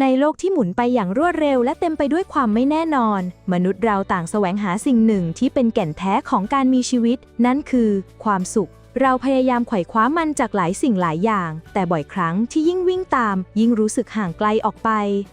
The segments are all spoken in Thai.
ในโลกที่หมุนไปอย่างรวดเร็ว และเต็มไปด้วยความไม่แน่นอน มนุษย์เราต่างแสวงหาสิ่งหนึ่งที่เป็นแก่นแท้ของการมีชีวิต นั่นคือ ความสุข เราพยายามไขว่คว้ามันจากหลายสิ่งหลายอย่าง แต่บ่อยครั้งที่ยิ่งวิ่งตาม ยิ่งรู้สึกห่างไกลออกไป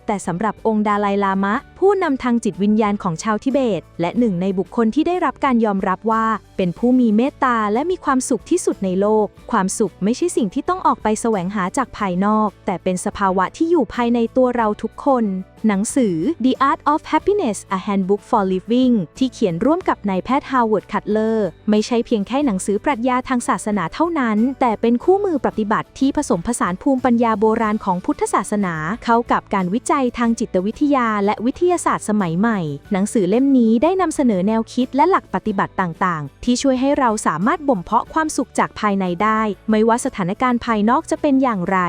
แต่สำหรับองค์ดาไลลามะ ผู้นำทางจิตวิญญาณของชาวทิเบต และหนึ่งในบุคคลที่ได้รับการยอมรับว่า เป็นผู้มีเมตตาและมีความสุขที่สุดในโลก ความสุขไม่ใช่สิ่งที่ต้องออกไปแสวงหาจากภายนอก แต่เป็นสภาวะที่อยู่ภายในตัวเราทุกคน หนังสือ The Art of Happiness A Handbook for Living ที่เขียนร่วมกับนายแพทย์ฮาวเวิร์ดคัตเลอร์ ไม่ใช่เพียงแค่หนังสือปรัชญาทางศาสนาเท่านั้น แต่เป็นคู่มือปฏิบัติที่ผสมผสานภูมิปัญญาโบราณของพุทธศาสนา เข้ากับการวิจัยทางจิตวิทยา และวิทยาศาสตร์สมัยใหม่ หนังสือเล่มนี้ได้นำเสนอแนวคิดและหลักปฏิบัติต่าง ๆ ที่ช่วยให้เราสามารถบ่มเพาะความสุขจากภายในได้ ไม่ว่าสถานการณ์ภายนอกจะเป็นอย่างไร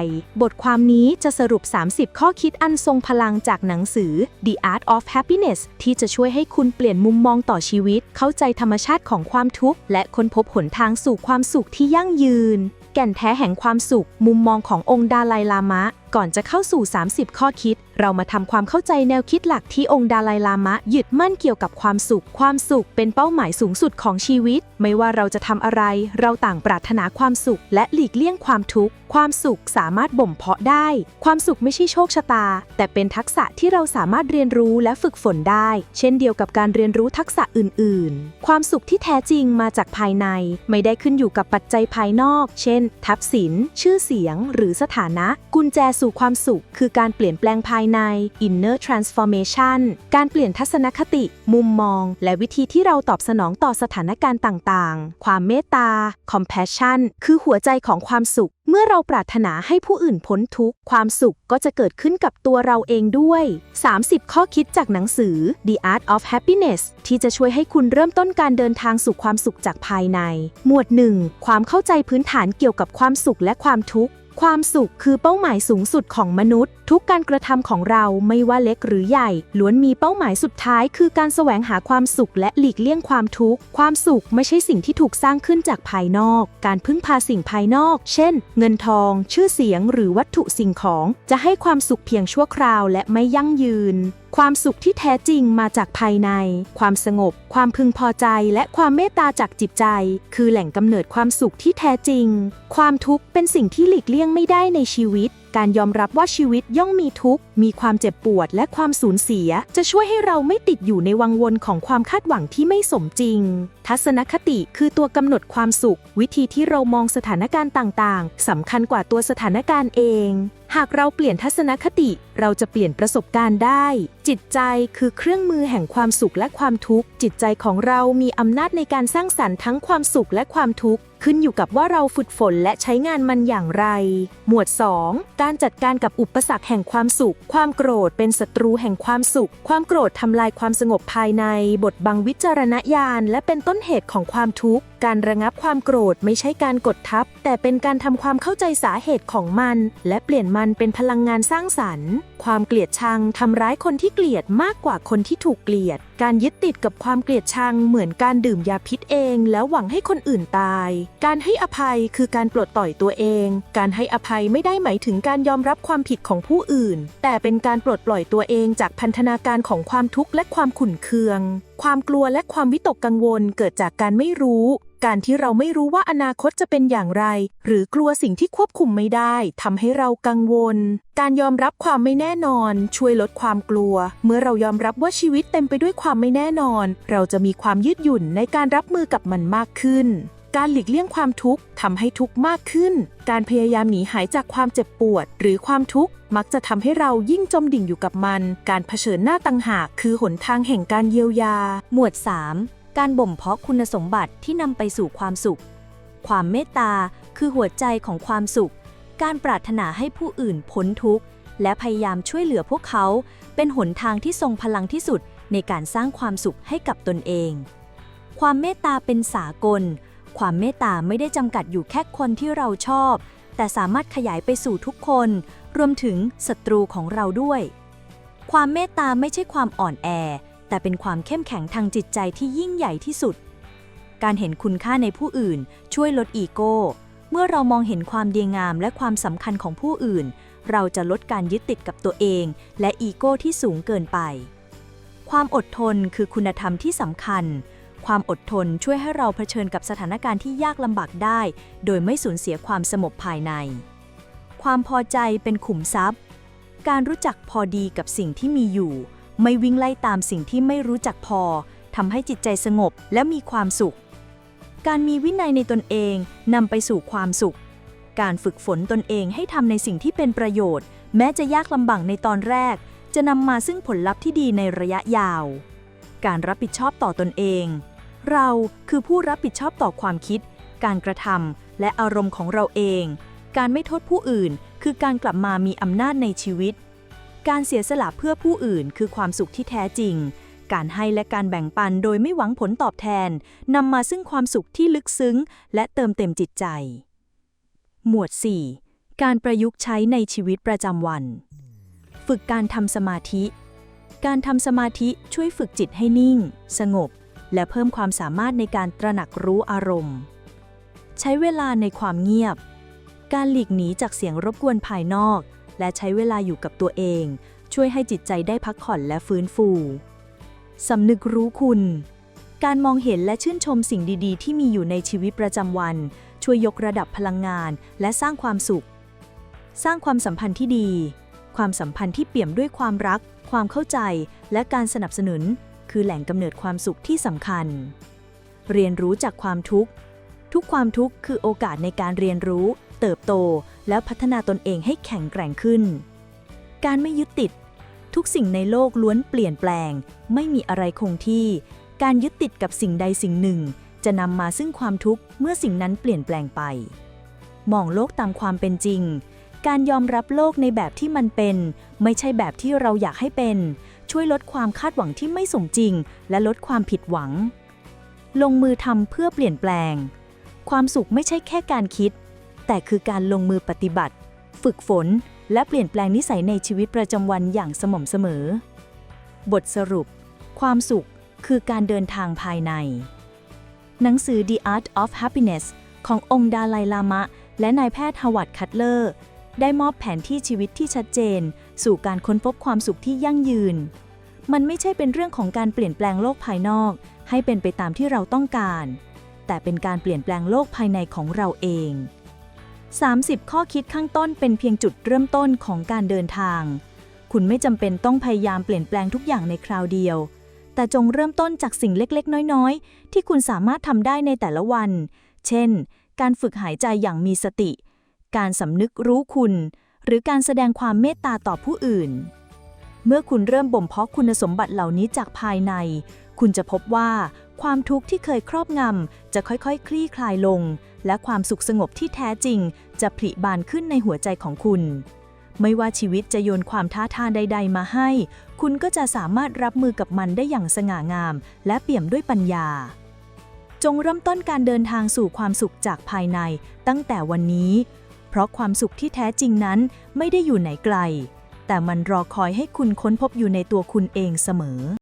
บทความนี้จะสรุป 30 ข้อคิดอันทรงพลังจากหนังสือ The Art of Happiness ที่จะช่วยให้คุณเปลี่ยนมุมมองต่อชีวิต เข้าใจธรรมชาติของความทุกข์ และค้นพบหนทางสู่ความสุขที่ยั่งยืน แก่นแท้แห่งความสุข มุมมองขององค์ดาไลลามะ ก่อนจะเข้าสู่ 30 ข้อคิด เรามาทำความเข้าใจแนวคิดหลักที่องค์ดาไลลามะยึดมั่นเกี่ยวกับความสุข ความสุขเป็นเป้าหมายสูงสุดของชีวิต ไม่ว่าเราจะทำอะไร เราต่างปรารถนาความสุข และหลีกเลี่ยงความทุกข์ ความสุขสามารถบ่มเพาะได้ ความสุขไม่ใช่โชคชะตา แต่เป็นทักษะที่เราสามารถเรียนรู้และฝึกฝนได้ เช่นเดียวกับการเรียนรู้ทักษะอื่น ๆ ความสุขที่แท้จริงมาจากภายใน ไม่ได้ขึ้นอยู่กับปัจจัยภายนอก เช่นทรัพย์สิน ชื่อเสียง หรือสถานะ กุญแจสู่ความสุข คือการเปลี่ยนแปลงภายใน inner transformation การเปลี่ยนทัศนคติ มุมมอง และวิธีที่เราตอบสนองต่อสถานการณ์ต่างๆ ความเมตตา compassion คือหัวใจของความสุข เมื่อเราปรารถนาให้ผู้อื่นพ้นทุกข์ ความสุขก็จะเกิดขึ้นกับตัวเราเองด้วย 30 ข้อคิดจากหนังสือ The Art of Happiness ที่จะช่วยให้คุณเริ่มต้นการเดินทางสู่ความสุขจากภายใน หมวด 1 ความเข้าใจพื้นฐานเกี่ยวกับความสุขและความทุกข์ ความสุขคือเป้าหมายสูงสุดของมนุษย์ทุกการกระทำของเราไม่ว่าเล็กหรือใหญ่ ล้วนมีเป้าหมายสุดท้ายคือการแสวงหาความสุขและหลีกเลี่ยงความทุกข์ ความสุขไม่ใช่สิ่งที่ถูกสร้างขึ้นจากภายนอก การพึ่งพาสิ่งภายนอก เช่น เงินทอง ชื่อเสียง หรือวัตถุสิ่งของ จะให้ความสุขเพียงชั่วคราวและไม่ยั่งยืนความสุขที่แท้จริงมาจากภายใน ความสงบ ความพึงพอใจ และความเมตตาจากจิตใจ คือแหล่งกำเนิดความสุขที่แท้จริง ความทุกข์เป็นสิ่งที่หลีกเลี่ยงไม่ได้ในชีวิต การยอมรับว่าชีวิตย่อมมีทุกข์ มีความเจ็บปวดและความสูญเสีย จะช่วยให้เราไม่ติดอยู่ในวังวนของความคาดหวังที่ไม่สมจริง ทัศนคติคือตัวกำหนดความสุข วิธีที่เรามองสถานการณ์ต่างๆสำคัญกว่าตัวสถานการณ์เอง หากเราเปลี่ยนทัศนคติ เราจะเปลี่ยนประสบการณ์ได้ จิตใจคือเครื่องมือแห่งความสุขและความทุกข์ จิตใจของเรามีอำนาจในการสร้างสรรค์ทั้งความสุขและความทุกข์ ขึ้นอยู่กับว่าเราฝึกฝนและใช้งานมันอย่างไร หมวด 2 การจัดการกับอุปสรรคแห่งความสุข ความโกรธเป็นศัตรูแห่งความสุข ความโกรธทำลายความสงบภายใน บทบังวิจารณญาณและเป็นต้นเหตุของความทุกข์ การระงับความโกรธไม่ใช่การกดทับ แต่เป็นการทำความเข้าใจสาเหตุของมัน และเปลี่ยนมันเป็นพลังงานสร้างสรรค์ ความเกลียดชังทำร้ายคนที่เกลียดมากกว่าคนที่ถูกเกลียด การยึดติดกับความเกลียดชังเหมือนการดื่มยาพิษเอง แล้วหวังให้คนอื่นตาย การให้อภัยคือการปลดปล่อยตัวเอง การให้อภัยไม่ได้หมายถึงการยอมรับความผิดของผู้อื่น แต่เป็นการปลดปล่อยตัวเองจากพันธนาการของความทุกข์และความขุ่นเคือง ความกลัวและความวิตกกังวลเกิดจากการไม่รู้ การที่เราไม่รู้ว่าอนาคตจะเป็นอย่างไร หรือกลัวสิ่งที่ควบคุมไม่ได้ทำให้เรากังวล การยอมรับความไม่แน่นอน ช่วยลดความกลัว เมื่อเรายอมรับว่าชีวิตเต็มไปด้วยความไม่แน่นอน เราจะมีความยืดหยุ่นในการรับมือกับมันมากขึ้นการหลีกเลี่ยงความทุกข์ทำให้ทุกข์มากขึ้น การพยายามหนีหายจากความเจ็บปวด หรือความทุกข์มักจะทำให้เรายิ่งจมดิ่งอยู่กับมัน การเผชิญหน้าตังหากคือหนทางแห่งการเยียวยา หมวด 3 การบ่มเพาะคุณสมบัติที่นำไปสู่ความสุข ความเมตตาคือหัวใจของความสุข การปรารถนาให้ผู้อื่นพ้นทุกข์ และพยายามช่วยเหลือพวกเขา เป็นหนทางที่ทรงพลังที่สุดในการสร้างความสุขให้กับตนเอง ความเมตตาเป็นสากล ความเมตตาไม่ได้จำกัดอยู่แค่คนที่เราชอบ แต่สามารถขยายไปสู่ทุกคน รวมถึงศัตรูของเราด้วย ความเมตตาไม่ใช่ความอ่อนแอ แต่เป็นความเข้มแข็งทางจิตใจที่ยิ่งใหญ่ที่สุด การเห็นคุณค่าในผู้อื่น ช่วยลดอีโก้ เมื่อเรามองเห็นความดีงามและความสำคัญของผู้อื่น เราจะลดการยึดติดกับตัวเอง และอีโก้ที่สูงเกินไป ความอดทนคือคุณธรรมที่สำคัญ ความอดทนช่วยให้เราเผชิญกับสถานการณ์ที่ยากลำบากได้ โดยไม่สูญเสียความสงบภายใน ความพอใจเป็นขุมทรัพย์ การรู้จักพอดีกับสิ่งที่มีอยู่ ไม่วิ่งไล่ตามสิ่งที่ไม่รู้จักพอทำให้จิตใจสงบและมีความสุข การมีวินัยในตนเองนำไปสู่ความสุข การฝึกฝนตนเองให้ทำในสิ่งที่เป็นประโยชน์ แม้จะยากลำบากในตอนแรก จะนำมาซึ่งผลลัพธ์ที่ดีในระยะยาว การรับผิดชอบต่อตนเอง เราคือผู้รับผิดชอบต่อความคิด การกระทำและอารมณ์ของเราเอง การไม่โทษผู้อื่น คือการกลับมามีอำนาจในชีวิต การเสียสละเพื่อผู้อื่นคือความสุขที่แท้จริง การให้และการแบ่งปันโดยไม่หวังผลตอบแทนนำมาซึ่งความสุขที่ลึกซึ้ง และเติมเต็มจิตใจ หมวด 4 การประยุกต์ใช้ในชีวิตประจำวัน ฝึกการทำสมาธิ การทำสมาธิช่วยฝึกจิตให้นิ่ง สงบ และเพิ่มความสามารถในการตระหนักรู้อารมณ์ ใช้เวลาในความเงียบ การหลีกหนีจากเสียงรบกวนภายนอก และใช้เวลาอยู่กับตัวเอง ช่วยให้จิตใจได้พักผ่อนและฟื้นฟูสำนึกรู้คุณ การมองเห็นและชื่นชมสิ่งดีๆ ที่มีอยู่ในชีวิตประจำวัน ช่วยยกระดับพลังงาน และสร้างความสุข สร้างความสัมพันธ์ที่ดี ความสัมพันธ์ที่เปี่ยมด้วยความรัก ความเข้าใจ และการสนับสนุน คือแหล่งกำเนิดความสุขที่สำคัญ เรียนรู้จากความทุกข์ ทุกความทุกข์คือโอกาสในการเรียนรู้ เติบโต และพัฒนาตนเองให้แข็งแกร่งขึ้น การไม่ยึดติด ทุกสิ่งในโลกล้วนเปลี่ยนแปลง ไม่มีอะไรคงที่ การยึดติดกับสิ่งใดสิ่งหนึ่ง จะนำมาซึ่งความทุกข์เมื่อสิ่งนั้นเปลี่ยนแปลงไป มองโลกตามความเป็นจริง การยอมรับโลกในแบบที่มันเป็น ไม่ใช่แบบที่เราอยากให้เป็น ช่วยลดความคาดหวังที่ไม่สมจริง และลดความผิดหวัง ลงมือทำเพื่อเปลี่ยนแปลง ความสุขไม่ใช่แค่การคิด แต่คือการลงมือปฏิบัติ ฝึกฝน และเปลี่ยนแปลงนิสัยในชีวิตประจำวันอย่างสม่ำเสมอ บทสรุป ความสุขคือการเดินทางภายใน หนังสือ The Art of Happiness ขององค์ดาไลลามะ และนายแพทย์ฮาวาร์ดคัตเลอร์ ได้มอบแผนที่ชีวิตที่ชัดเจน สู่การค้นพบความสุขที่ยั่งยืน มันไม่ใช่เป็นเรื่องของการเปลี่ยนแปลงโลกภายนอก ให้เป็นไปตามที่เราต้องการ แต่เป็นการเปลี่ยนแปลงโลกภายในของเราเอง 30 ข้อคิดข้างต้นเป็นเพียงจุดเริ่มต้นของการเดินทาง คุณไม่จำเป็นต้องพยายามเปลี่ยนแปลงทุกอย่างในคราวเดียว แต่จงเริ่มต้นจากสิ่งเล็กๆ น้อยๆ ที่คุณสามารถทำได้ในแต่ละวัน เช่น การฝึกหายใจอย่างมีสติ การสำนึกรู้คุณ หรือการแสดงความเมตตาต่อผู้อื่น เมื่อคุณเริ่มบ่มเพาะคุณสมบัติเหล่านี้จากภายใน คุณจะพบว่าความทุกข์ที่เคยครอบงำจะค่อยๆ คลี่คลายลง และความสุขสงบที่แท้จริง จะผลิบานขึ้นในหัวใจของคุณ ไม่ว่าชีวิตจะโยนความท้าทายใด ๆ มาให้ คุณก็จะสามารถรับมือกับมันได้อย่างสง่างาม และเปี่ยมด้วยปัญญา จงเริ่มต้นการเดินทางสู่ความสุขจากภายในตั้งแต่วันนี้ เพราะความสุขที่แท้จริงนั้นไม่ได้อยู่ไหนไกล แต่มันรอคอยให้คุณค้นพบอยู่ในตัวคุณเองเสมอ